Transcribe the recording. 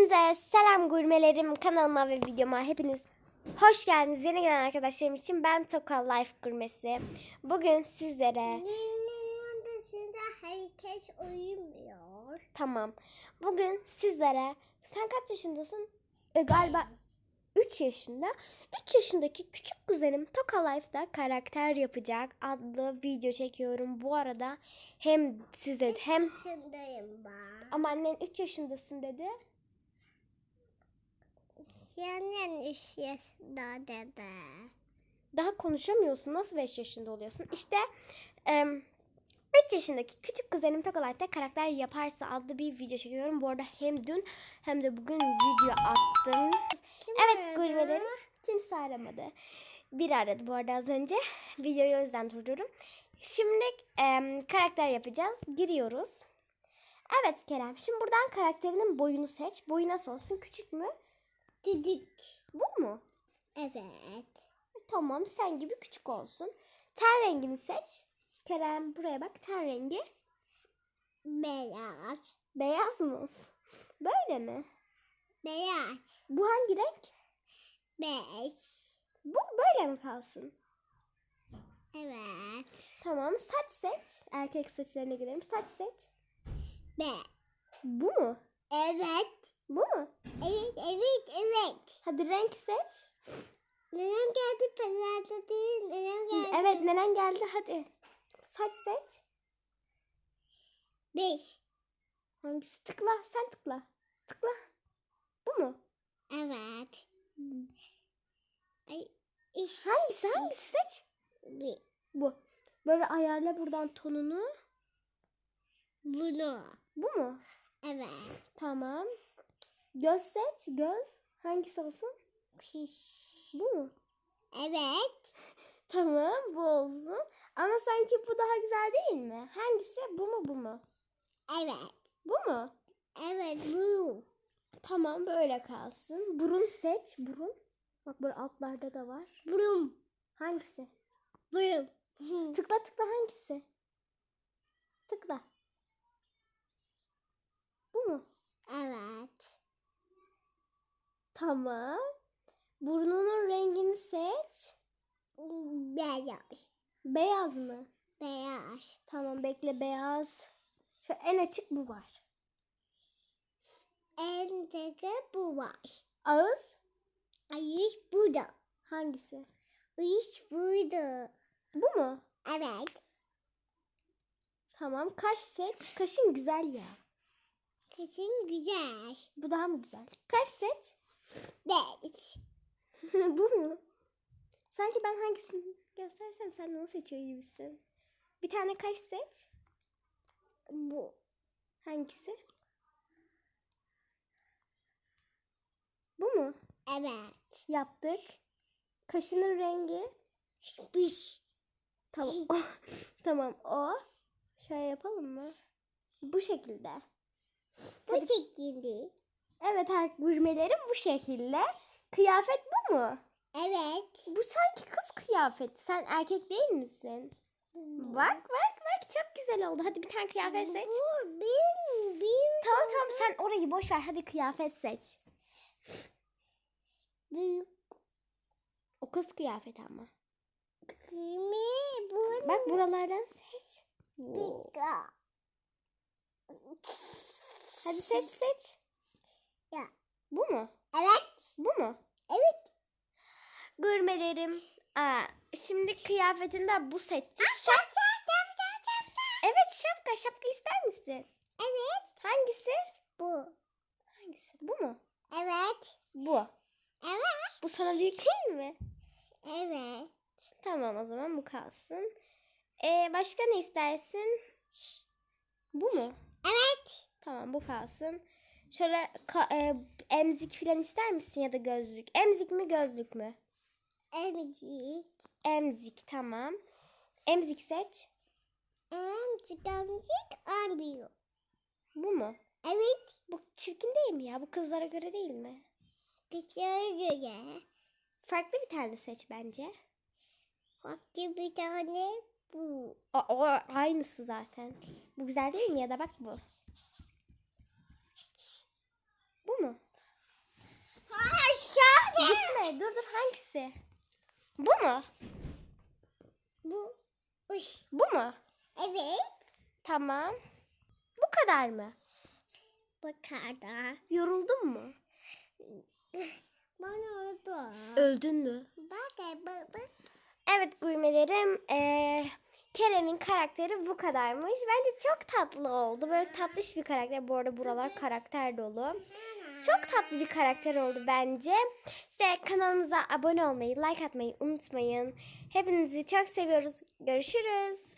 Hepinize selam gurmelerim kanalıma ve videoma hepiniz hoş geldiniz. Yeni gelen arkadaşlarım için ben Toka Life Gurmesi. Bugün sizlere Annemin odasında herkes uyumuyor. tamam. Bugün sizlere sen kaç yaşındasın? E, galiba 3 yaşında. 3 yaşındaki küçük kuzenim Toka Life'da karakter yapacak adlı video çekiyorum. Bu arada hem size hem Yaşındayım ben. ama annen 3 yaşındasın dedi. Senin üç yaşında dede. daha konuşamıyorsun. Nasıl 5 yaşında oluyorsun? İşte 3 yaşındaki küçük kuzenim Tokalar'da karakter yaparsa adlı bir video çekiyorum. Bu arada hem dün hem de bugün video attım. Kim evet aradı? gurmelerim kimse aramadı. Biri aradı bu arada az önce. Videoyu o yüzden durdururum. Şimdi em, karakter yapacağız. Giriyoruz. Evet Kerem. Şimdi buradan karakterinin boyunu seç. Boyu nasıl olsun? Küçük mü? Düdük. Bu mu? Evet. Tamam sen gibi küçük olsun. Ten rengini seç. Kerem buraya bak ten rengi. Beyaz. Beyaz mı olsun? Böyle mi? Beyaz. Bu hangi renk? Beş. Bu böyle mi kalsın? Evet. Tamam saç seç. Erkek saçlarına girelim. Saç seç. Be. Bu mu? Evet. Bu mu? Evet, evet, evet. Hadi renk seç. Nenem geldi pazarda değil. Nenem geldi. Evet nenen geldi hadi. Saç seç. Beş. Hangisi? Tıkla sen tıkla. Tıkla. Bu mu? Evet. Ay. iş- Hangisi hangisi seç? Bir. Bu. Böyle ayarla buradan tonunu. Bunu. Bu mu? Evet. Tamam. Göz seç. Göz. Hangisi olsun? Piş. Bu mu? Evet. Tamam bu olsun. Ama sanki bu daha güzel değil mi? Hangisi? Bu mu bu mu? Evet. Bu mu? Evet bu. Tamam böyle kalsın. Burun seç. Burun. Bak böyle altlarda da var. Burum. Hangisi? Burum. Tıkla tıkla hangisi? Tıkla. Bu mu? Evet. Tamam. Burnunun rengini seç. Beyaz. Beyaz mı? Beyaz. Tamam bekle beyaz. Şu en açık bu var. En teke bu var. Ağız Ayış burada. hangisi? Ayış burada. Bu mu? Evet. Tamam kaş seç. Kaşın güzel ya. Kesin güzel. Bu daha mı güzel? Kaş seç. Beş. bu mu? Sanki ben hangisini göstersem sen onu seçiyor gibisin. Bir tane kaş seç. Bu. Hangisi? Bu mu? Evet. Yaptık. Kaşının rengi. Piş. Tamam. tamam o. Şöyle yapalım mı? Bu şekilde. Bu şekilde. Evet her gurmelerim bu şekilde. Kıyafet bu mu? Evet. Bu sanki kız kıyafeti. Sen erkek değil misin? Bak bak bak çok güzel oldu. Hadi bir tane kıyafet seç. Bu bir bir Tamam tamam sen orayı boş ver. Hadi kıyafet seç. bir O kız kıyafeti ama. kimi bu Bak buralardan seç. bir Hadi seç seç. Ya. Bu mu? Evet. Bu mu? Evet. Gurmelerim. Aa, şimdi kıyafetinde bu seçti. Şap şap şap şap şap şap. Evet şapka. Şapka ister misin? Evet. Hangisi? Bu. Hangisi? Bu mu? Evet. Bu. Evet. Bu sana büyük değil mi? Evet. Tamam o zaman bu kalsın. Ee, başka ne istersin? Bu mu? Evet. Tamam bu kalsın. Şöyle ka- e, emzik falan ister misin ya da gözlük? Emzik mi gözlük mü? Emcik. Emzik tamam. Emzik seç. Emcik emcik ambiyo. Bu mu? Evet. Bu çirkin değil mi ya? Bu kızlara göre değil mi? Kışa göre. Farklı bir tane seç bence. Farklı bir tane bu. O, o aynısı zaten. Bu güzel değil mi ya da bak bu. Bu mu? Gitme. Dur dur hangisi? Bu mu? Bu. Uş. Bu mu? Evet. Tamam. Bu kadar mı? Bakarda. Yoruldun mu? Bana oldu. Öldün mü? Bak bak bak. Evet Guymelerim. eee, Kerem'in karakteri bu kadarmış. Bence çok tatlı oldu. Böyle tatlış bir karakter. Bu arada buralar karakter dolu. Çok tatlı bir karakter oldu bence. İşte kanalımıza abone olmayı, like atmayı unutmayın. Hepinizi çok seviyoruz. Görüşürüz.